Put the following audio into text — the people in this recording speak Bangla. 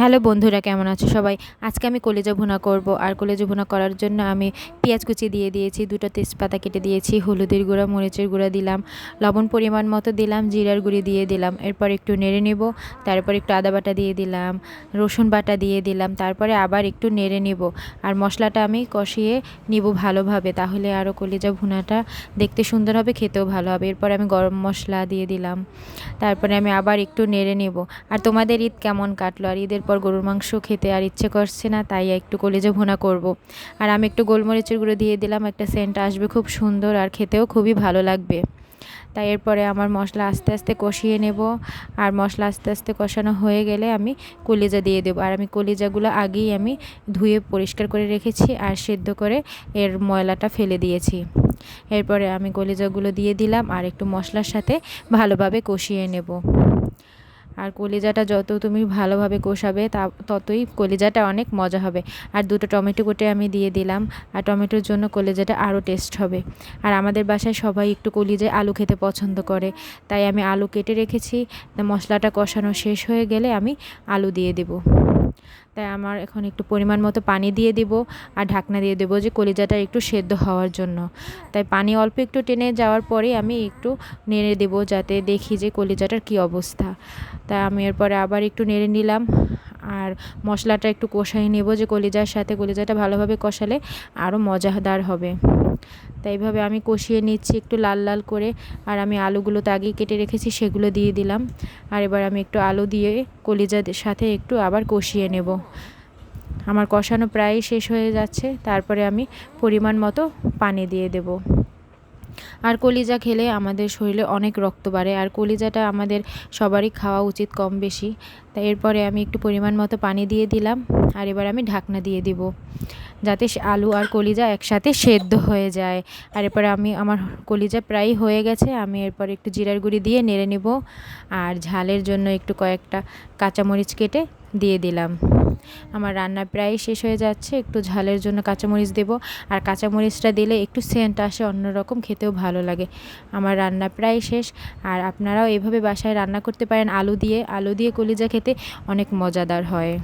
হ্যালো বন্ধুরা, কেমন আছো সবাই? আজকে আমি কলেজা ভুনা করব। আর কলেজা ভুনা করার জন্য আমি পেঁয়াজ কুচি দিয়ে দিয়েছি, দুটো তেজপাতা কেটে দিয়েছি, হলুদের গুঁড়া, মরিচের গুঁড়া দিলাম, লবণ পরিমাণ মতো দিলাম, জিরার গুঁড়ি দিয়ে দিলাম। এরপর একটু নেড়ে নেব, তারপর একটু আদা বাটা দিয়ে দিলাম, রসুন বাটা দিয়ে দিলাম, তারপরে আবার একটু নেড়ে নেব। আর মশলাটা আমি কষিয়ে নিব ভালোভাবে, তাহলে আরও কলেজা ভুনাটা দেখতে সুন্দর হবে, খেতেও ভালো হবে। এরপর আমি গরম মশলা দিয়ে দিলাম, তারপরে আমি আবার একটু নেড়ে নেব। আর তোমাদের ঈদ কেমন কাটলো? আর ঈদের পর গরুর মাংস খেতে আর ইচ্ছে করছে না, তাই একটু কলেজে ভুনা করব। আর আমি একটু গোলমরিচের গুঁড়ো দিয়ে দিলাম, একটা সেন্ট আসবে খুব সুন্দর আর খেতেও খুবই ভালো লাগবে। তাই এরপরে আমার মশলা আস্তে আস্তে কষিয়ে নেব, আর মশলা আস্তে আস্তে কষানো হয়ে গেলে আমি কলিজা দিয়ে দেবো। আর আমি কলিজাগুলো আগেই আমি ধুয়ে পরিষ্কার করে রেখেছি আর সেদ্ধ করে এর ময়লাটা ফেলে দিয়েছি। এরপরে আমি কলিজাগুলো দিয়ে দিলাম আর একটু মশলার সাথে ভালোভাবে কষিয়ে নেব। আর কলিজাটা যত তুমি ভালোভাবে কষাবে তা, ততই কলিজাটা অনেক মজা হবে। আর দুটো টমেটো কুটে আমি দিয়ে দিলাম, আর টমেটোর জন্য কলিজাটা আরও টেস্ট হবে। আর আমাদের বাসায় সবাই একটু কলিজায় আলু খেতে পছন্দ করে, তাই আমি আলু কেটে রেখেছি। মশলাটা কষানো শেষ হয়ে গেলে আমি আলু দিয়ে দেবো। তাই আমার এখন একটু পরিমাণ মতো পানি দিয়ে দিব আর ঢাকনা দিয়ে দেবো যে কলিজাটা একটু সেদ্ধ হওয়ার জন্য। তাই পানি অল্প একটু টেনে যাওয়ার পরে আমি একটু নেড়ে দেব যাতে দেখি যে কলিজাটার কি অবস্থা। তাই আমি এরপরে আবার একটু নেড়ে নিলাম। আর মশলাটা একটু কষাই নেব যে কলিজার সাথে কলিজাটা ভালোভাবে কষালে আরও মজাদার হবে। তাই এইভাবে আমি কষিয়ে নিচ্ছি একটু লাল লাল করে আর আমি আলুগুলো তো আগেই কেটে রেখেছি সেগুলো দিয়ে দিলাম। আর এবার আমি একটু আলু দিয়ে কলিজার সাথে একটু আবার কষিয়ে নেব। আমার কষানো প্রায় শেষ হয়ে যাচ্ছে, তারপরে আমি পরিমাণ মতো পানি দিয়ে দেব। আর কলিজা খেলে আমাদের শরীরে অনেক রক্ত বাড়ে, আর কলিজাটা আমাদের সবারই খাওয়া উচিত কম বেশি। তাই এরপরে আমি একটু পরিমাণ মতো পানি দিয়ে দিলাম, আর এবার আমি ঢাকনা দিয়ে দিব, যাতে আলু আর কলিজা একসাথে সেদ্ধ হয়ে যায়। আর এরপরে আমি, আমার কলিজা প্রায় হয়ে গেছে, আমি এরপর একটু জিরার গুঁড়ি দিয়ে নেড়ে নেব, আর ঝালের জন্য একটু কয়েকটা কাঁচামরিচ কেটে দিয়ে দিলাম। আমার রান্না প্রায় শেষ হয়ে যাচ্ছে। একটু ঝালের জন্য কাঁচামরিচ দেব। আর কাঁচামরিচটা দিলে একটু সেন্ট আসে, অন্যরকম খেতেও ভালো লাগে। আমার রান্না প্রায় শেষ। আর আপনারাও এভাবে বাসায় রান্না করতে পারেন আলু দিয়ে। আলু দিয়ে কলিজা খেতে অনেক মজাদার হয়।